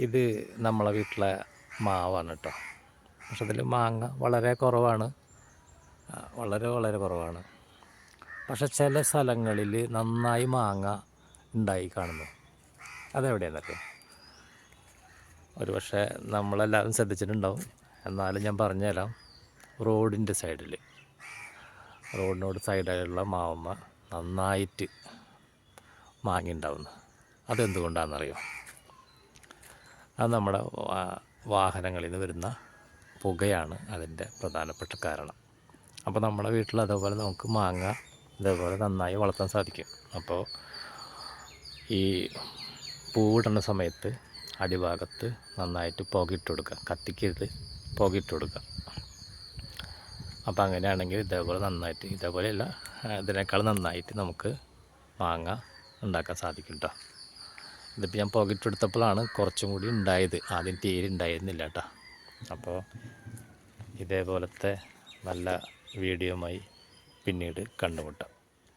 ഇത് നമ്മളെ വീട്ടിലെ മാവാണ് കേട്ടോ പക്ഷെ അതിൽ മാങ്ങ വളരെ കുറവാണ്. വളരെ വളരെ കുറവാണ്. പക്ഷെ ചില സ്ഥലങ്ങളിൽ നന്നായി മാങ്ങ ഉണ്ടായി കാണുന്നു. അതെവിടെയാണെന്നൊക്കെ ഒരു പക്ഷേ നമ്മളെല്ലാവരും ശ്രദ്ധിച്ചിട്ടുണ്ടാവും. എന്നാലും ഞാൻ പറഞ്ഞുതരാം. റോഡിന്റെ സൈഡിൽ റോഡിനോട് സൈഡിലുള്ള മാവമ്മ നന്നായിട്ട് മാങ്ങ ഉണ്ടാവുന്നു. അതെന്തുകൊണ്ടാണെന്നറിയോ? അത് നമ്മുടെ വാഹനങ്ങളിൽ നിന്ന് വരുന്ന പുകയാണ് അതിന്റെ പ്രധാനപ്പെട്ട കാരണം. അപ്പോൾ നമ്മുടെ വീട്ടിൽ അതേപോലെ നമുക്ക് മാങ്ങ ഇതേപോലെ നന്നായി വളർത്താൻ സാധിക്കും. അപ്പോൾ ഈ പൂവിടുന്ന സമയത്ത് അടിഭാഗത്ത് നന്നായിട്ട് പുകയിട്ട് കൊടുക്കുക. കത്തിക്കരുത് പുകയിട്ട് കൊടുക്കുക. അപ്പോൾ അങ്ങനെയാണെങ്കിൽ ഇതേപോലെ നന്നായിട്ട് ഇതേപോലെയല്ല ഇതിനേക്കാൾ നന്നായിട്ട് നമുക്ക് മാങ്ങ ഉണ്ടാക്കാൻ സാധിക്കും കേട്ടോ ഇതിപ്പോൾ ഞാൻ പുകയിട്ടെടുത്തപ്പോഴാണ് കുറച്ചും കൂടി ഉണ്ടായത്. ആദ്യം തീരെ ഉണ്ടായിരുന്നില്ല കേട്ടോ. അപ്പോൾ ഇതേപോലത്തെ നല്ല വീഡിയോയുമായി പിന്നീട് കണ്ടുമുട്ടാം.